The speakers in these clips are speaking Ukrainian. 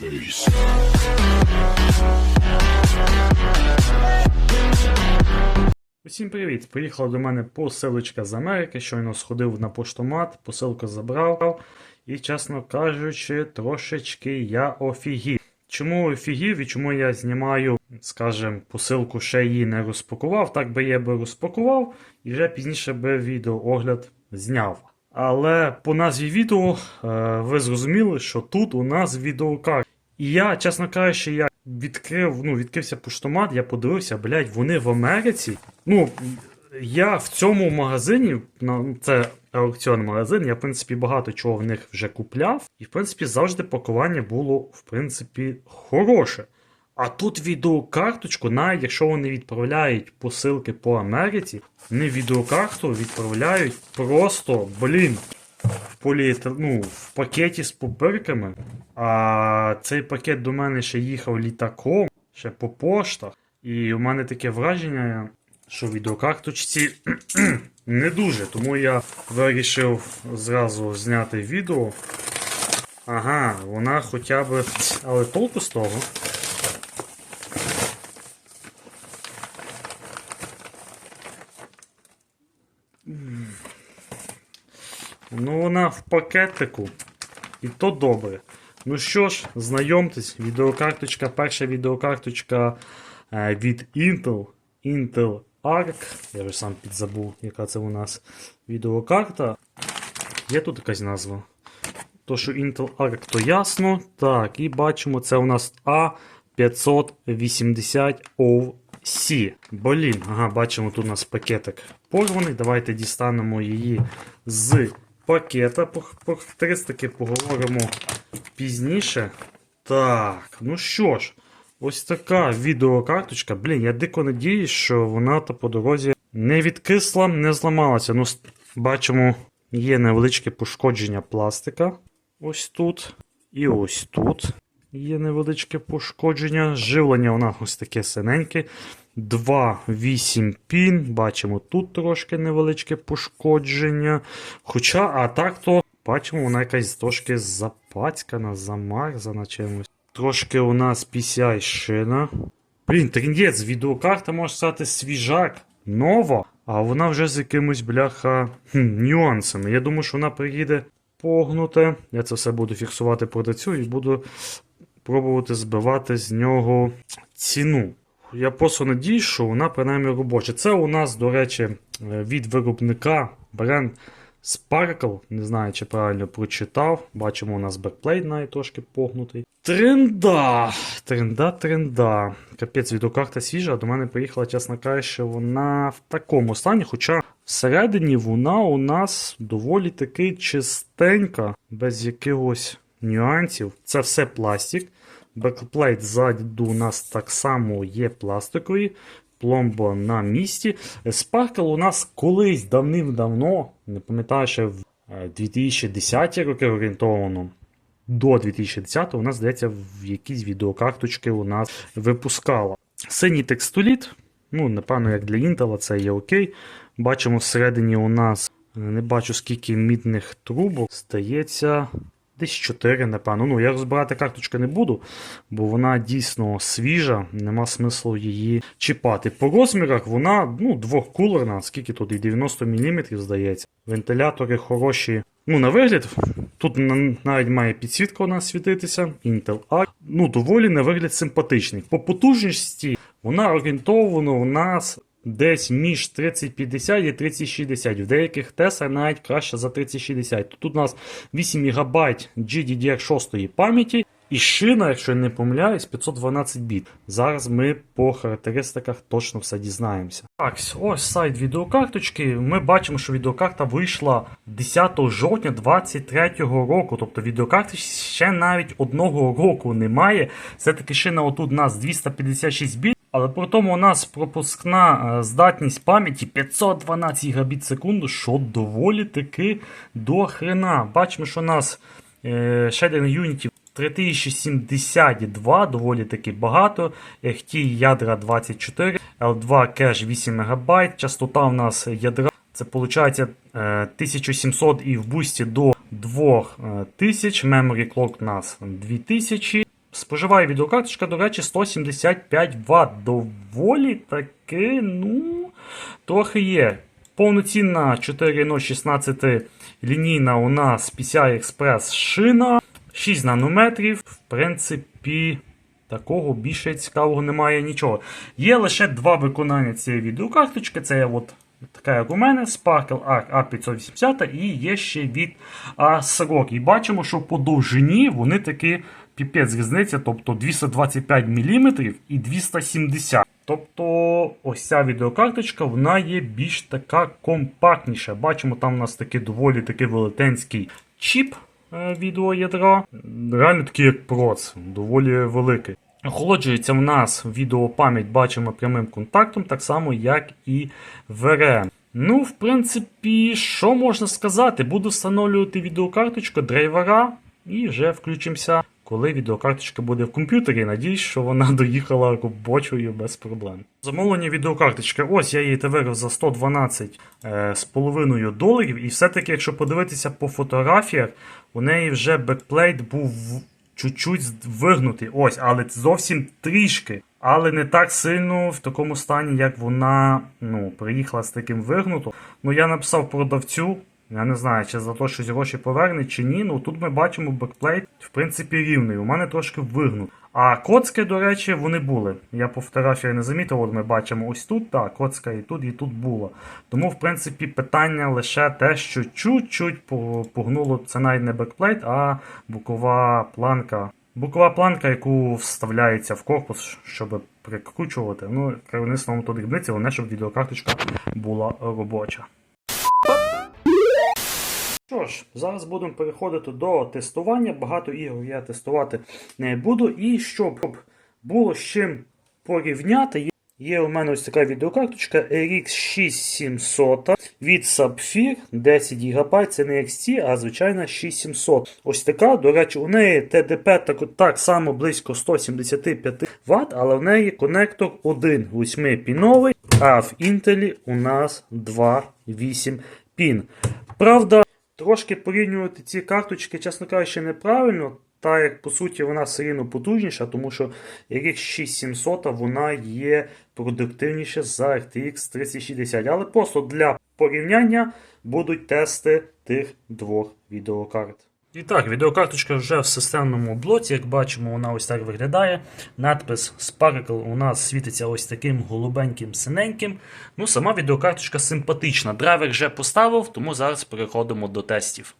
face. Усім привіт! Приїхала до мене посилочка з Америки. Щойно сходив на поштомат, посилку забрав. І, чесно кажучи, трошечки я офігів. Чому офігів і чому я знімаю, скажем, посилку ще її не розпакував, так би я би розпакував і вже пізніше би відеоогляд зняв. Але по назві відео е, ви зрозуміли, що тут у нас відеокарта. І я, чесно кажучи, я відкрив, ну, відкрився поштомат, я подивився, блядь, вони в Америці. Ну, я в цьому магазині, це аукціон магазин, я, в принципі, багато чого в них вже купляв. І, в принципі, завжди пакування було, в принципі, хороше. А тут відеокарточку, навіть якщо вони відправляють посилки по Америці, вони відеокарту відправляють просто, блін, в поліетер... ну, в пакеті з пупирками. А цей пакет до мене ще їхав літаком, ще по поштах. І у мене таке враження, що відеокарточці не дуже. Тому я вирішив зразу зняти відео. Ага, вона хоча б. Але толку з того. Ну, вона в пакетику. І то добре. Ну що ж, знайомтесь, відеокарточка, перша відеокарточка е, від Intel. Intel Arc. Я вже сам підзабув, яка це у нас відеокарта. Є тут якась назва? То, що Intel Arc, то ясно. Так, і бачимо, це у нас A580OC. Блін, ага, бачимо, тут у нас пакетик порваний. Давайте дістанемо її з пакета. По характеристики поговоримо пізніше. Так, ну що ж, ось така відеокарточка. Блін, я дико надіюсь, що вона то по дорозі не відкисла, не зламалася. Ну, бачимо, є невеличке пошкодження пластика. Ось тут. І ось тут є невеличке пошкодження. Живлення нас ось таке синеньке. 2,8 пін. Бачимо тут трошки невеличке пошкодження. Хоча, а так то бачимо, вона якась трошки запацькана, замарзана чимось. Трошки у нас PCI шина. Блін, трендець, відеокарта може стати свіжак, нова, а вона вже з якимось бляха хм, нюансами. Я думаю, що вона приїде погнуте. Я це все буду фіксувати продавцю і буду пробувати збивати з нього ціну. Я просто надіюсь, що вона принаймні робоча. Це у нас, до речі, е, від виробника бренд Sparkle. Не знаю, чи правильно прочитав. Бачимо, у нас бекплейт навіть трошки погнутий. Тренда! Тренда, тренда. Капець, відеокарта свіжа, до мене приїхала, чесно кажучи, вона в такому стані. Хоча всередині вона у нас доволі таки чистенька, без якихось нюансів. Це все пластик. Бекплейт ззаду у нас так само є пластиковий. Пломба на місці. Sparkle у нас колись давним-давно, не пам'ятаю, ще в е, 2010 роки орієнтовано. До 2010 у нас, здається, в якісь відеокарточки у нас випускала. Синій текстоліт, ну, напевно, як для Intel, це є окей. Бачимо всередині у нас е, не бачу скільки мідних трубок. Стається десь 4, напевно. Ну, я розбирати карточку не буду, бо вона дійсно свіжа, нема смислу її чіпати. По розмірах вона ну, двохкулерна, скільки тут і 90 мм, здається. Вентилятори хороші. Ну, на вигляд, тут навіть має підсвітка у нас світитися. Intel A. Ну, доволі на вигляд симпатичний. По потужності вона орієнтована у нас десь між 3050 і 3060. В деяких тестах навіть краще за 3060. Тут у нас 8 ГБ GDDR6 пам'яті. І шина, якщо я не помиляюсь, 512 біт. Зараз ми по характеристиках точно все дізнаємося. Так, ось сайт відеокарточки. Ми бачимо, що відеокарта вийшла 10 жовтня 2023 року. Тобто відеокарти ще навіть одного року немає. Все-таки шина отут у нас 256 біт. Але при тому у нас пропускна е, здатність пам'яті 512 габіт в секунду, що доволі таки до хрена. Бачимо, що у нас е, шейдинг юнітів 3072, доволі таки багато. HT ядра 24, L2 кеш 8 МБ. Частота у нас ядра це виходить е, 1700 і в бусті до 2000. Memory clock у нас 2000. Споживає відеокарточка, до речі, 175 Вт. Доволі таки, ну, трохи є. Повноцінна 4.016 лінійна у нас PCI Express шина, 6 нанометрів. В принципі, такого більше цікавого немає нічого. Є лише два виконання цієї відеокарточки. Це от така, як у мене, Sparkle Arc A580 і є ще від ASRock. І бачимо, що по довжині вони таки піпець різниця, тобто 225 мм і 270 Тобто ось ця відеокарточка вона є більш така компактніша. Бачимо, там у нас такий доволі такий велетенський чіп е, відеоядра. Реально такий як проц, доволі великий. Охолоджується в нас відеопам'ять, бачимо прямим контактом, так само, як і VRM. Ну, в принципі, що можна сказати? Буду встановлювати відеокарточку, драйвера і вже включимося, коли відеокарточка буде в комп'ютері. Надіюсь, що вона доїхала робочою без проблем. Замовлення відеокарточки. Ось я її вирив за 112 е, з половиною доларів. І все-таки, якщо подивитися по фотографіях, у неї вже бекплейт був чуть-чуть вигнутий. Ось, але зовсім трішки. Але не так сильно в такому стані, як вона ну, приїхала з таким вигнутом. Ну, я написав продавцю. Я не знаю, чи за те щось гроші поверне, чи ні. Ну тут ми бачимо бекплейт, в принципі, рівний. У мене трошки вигнут. А коцки, до речі, вони були. Я по фотографії не замітив, от ми бачимо ось тут, так, коцка і тут, і тут була. Тому, в принципі, питання лише те, що чуть-чуть погнуло це навіть не бекплейт, а бокова планка. Бокова планка, яку вставляється в корпус, щоб прикручувати. Ну, керівництвом то дрібниці, головне, щоб відеокарточка була робоча. Що ж, зараз будемо переходити до тестування. Багато ігор я тестувати не буду. І щоб було з чим порівняти, є- у мене ось така відеокарточка RX 6700 від Sapphire 10 ГБ. Це не XT, а звичайна 6700. Ось така, до речі, у неї TDP так, так само близько 175 Вт, але в неї конектор 1 8-піновий, а в Intel у нас 2,8 пін. Правда, Трошки порівнювати ці карточки, чесно кажучи, неправильно, так як по суті вона все рівно потужніша, тому що RX 6700 вона є продуктивніша за RTX 3060. Але просто для порівняння будуть тести тих двох відеокарт. І так, відеокарточка вже в системному блоці. Як бачимо, вона ось так виглядає. Надпис Sparkle у нас світиться ось таким голубеньким синеньким. Ну, сама відеокарточка симпатична. Драйвер вже поставив, тому зараз переходимо до тестів.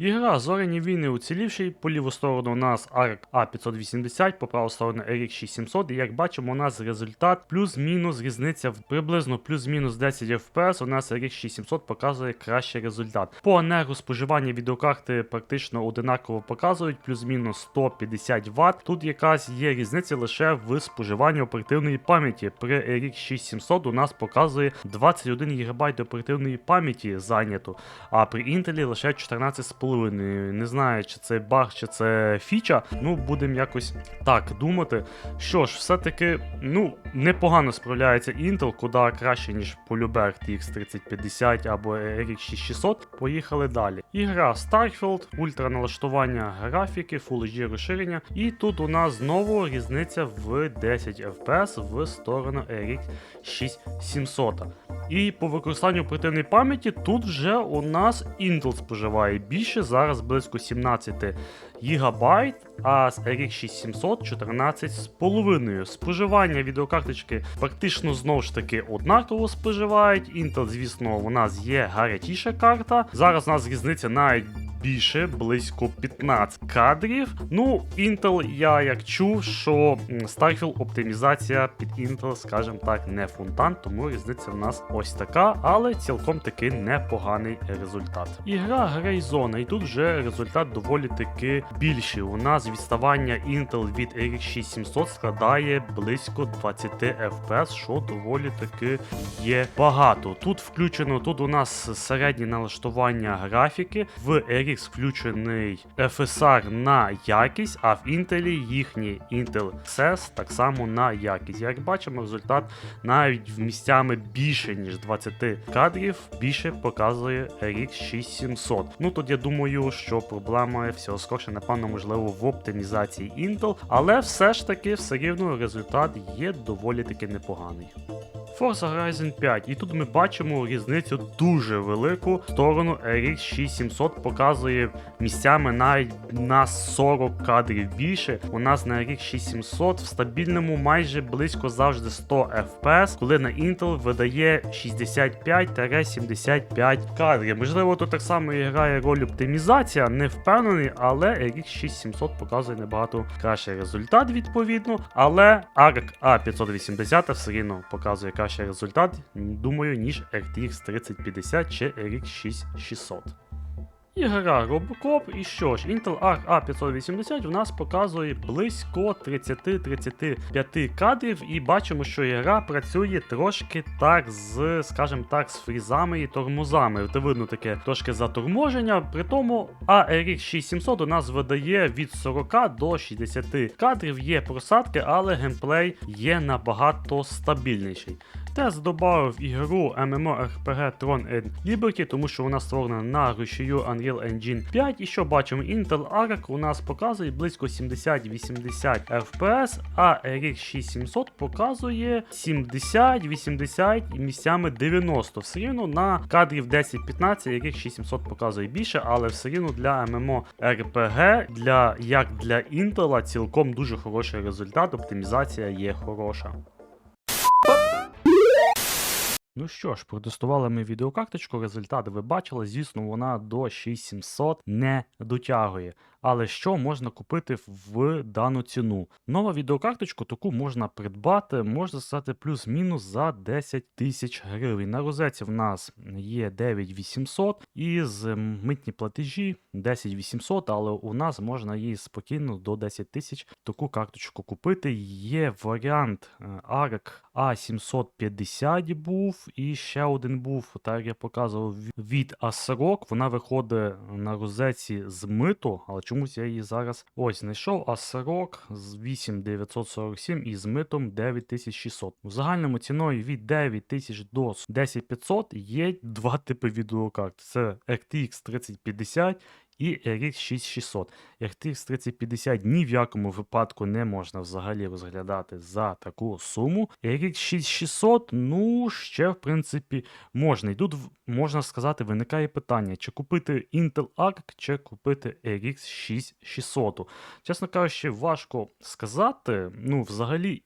Ігра Зоряні війни уцілівший. По ліву сторону у нас ARC A580, по праву сторону RX 6700. І як бачимо, у нас результат плюс-мінус різниця в приблизно плюс-мінус 10 FPS. У нас RX 6700 показує кращий результат. По енергоспоживанню відеокарти практично одинаково показують, плюс-мінус 150 Вт. Тут якась є різниця лише в споживанні оперативної пам'яті. При RX 6700 у нас показує 21 ГБ оперативної пам'яті зайнято, а при Intel лише 14,5. Не знаю, чи це баг, чи це фіча. Ну, будемо якось так думати. Що ж, все-таки, ну, непогано справляється Intel, куди краще, ніж полюбе RTX 3050 або RX 6600. Поїхали далі. Ігра Starfield, ультра налаштування графіки, Full HD розширення. І тут у нас знову різниця в 10 FPS в сторону RX 6700. І по використанню оперативної пам'яті тут вже у нас Intel споживає більше, зараз близько 17 ГБ, а з RX 6700 14,5. Споживання відеокарточки практично знову ж таки однаково споживають. Intel, звісно, у нас є гарячіша карта. Зараз у нас різниця навіть більше, близько 15 кадрів. Ну, Intel, я як чув, що Starfield оптимізація під Intel, скажімо так, не фонтан, тому різниця в нас ось така, але цілком таки непоганий результат. Ігра Zone, і тут вже результат доволі таки більший. У нас відставання Intel від RX 6700 складає близько 20 FPS, що доволі таки є багато. Тут включено, тут у нас середнє налаштування графіки в RX RX включений FSR на якість, а в Intel їхній Intel XS так само на якість. Як бачимо, результат навіть в місцями більше, ніж 20 кадрів, більше показує RX 6700. Ну тут я думаю, що проблема всього скорше, напевно, можливо, в оптимізації Intel, але все ж таки, все рівно результат є доволі таки непоганий. Forza Horizon 5, і тут ми бачимо різницю дуже велику в сторону RX 6700 показує місцями навіть на 40 кадрів більше. У нас на RX 6700 в стабільному майже близько завжди 100 FPS, коли на Intel видає 65-75 кадрів. Можливо, тут так само і грає роль оптимізація, не впевнений, але RX 6700 показує набагато кращий результат відповідно. Але ARC A580 все рівно показує кращий результат, думаю, ніж RTX 3050 чи RX 6600. І гра Robocop, і що ж, Intel Arc A580 у нас показує близько 30-35 кадрів, і бачимо, що гра працює трошки так з, скажімо так, з фрізами і тормозами. Це видно таке трошки заторможення. При тому ARX 6700 у нас видає від 40 до 60 кадрів, є просадки, але геймплей є набагато стабільніший. Тест додав ігру MMORPG Tron and Liberty, тому що вона створена на рушію Unreal Engine 5. І що бачимо, Intel Arc у нас показує близько 70-80 FPS, а RX 6700 показує 70-80 місцями 90. Все рівно на кадрів 10-15 RX 6700 показує більше, але все рівно для MMORPG, для, як для Intel, цілком дуже хороший результат, оптимізація є хороша. Ну що ж, протестували ми відеокарточку, результат ви бачили. Звісно, вона до 6700 не дотягує. Але що можна купити в дану ціну? Нова відеокарточку таку можна придбати, можна сказати, плюс-мінус за 10 тисяч гривень. На розетці в нас є 9800 і з митні платежі 10800, але у нас можна її спокійно до 10 тисяч таку карточку купити. Є варіант е, ARC A750 був, і ще один був, так як я показував, від ASRock. Вона виходить на розетці з миту, але чомусь я її зараз ось знайшов. а срок з 8947 і з митом 9600. У загальному ціною від 9000 до 10500 є два типи відеокарт. Це RTX 3050 і RX 6600. RTX 3050 ні в якому випадку не можна взагалі розглядати за таку суму. RX 6600, ну, ще в принципі можна. І тут можна сказати, виникає питання, чи купити Intel Arc, чи купити RX 6600. Чесно кажучи, важко сказати. Ну, взагалі,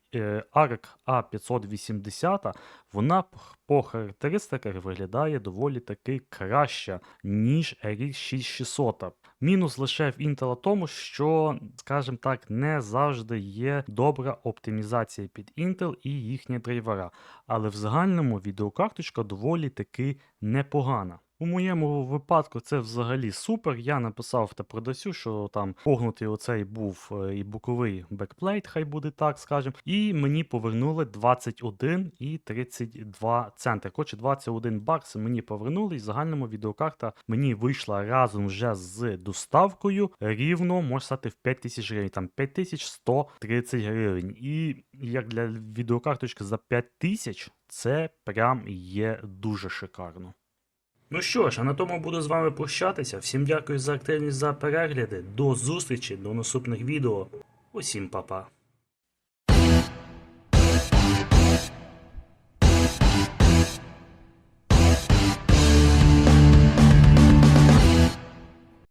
Arc A580, вона по характеристиках виглядає доволі таки краще, ніж RX 6600. Мінус лише в Intel тому, що, скажімо так, не завжди є добра оптимізація під Intel і їхні драйвера. Але в загальному відеокарточка доволі таки непогана. У моєму випадку це взагалі супер. Я написав та продавцю, що там погнутий оцей був е, і боковий бекплейт, хай буде так, скажемо. І мені повернули 21 і 32 центри. Коротше, 21 бакс мені повернули. І в загальному відеокарта мені вийшла разом вже з доставкою рівно, можна сказати, в 5000 гривень. Там 5130 гривень. І як для відеокарточки за 5000, це прям є дуже шикарно. Ну що ж, а на тому буду з вами прощатися. Всім дякую за активність за перегляди. До зустрічі, до наступних відео. Усім па-па.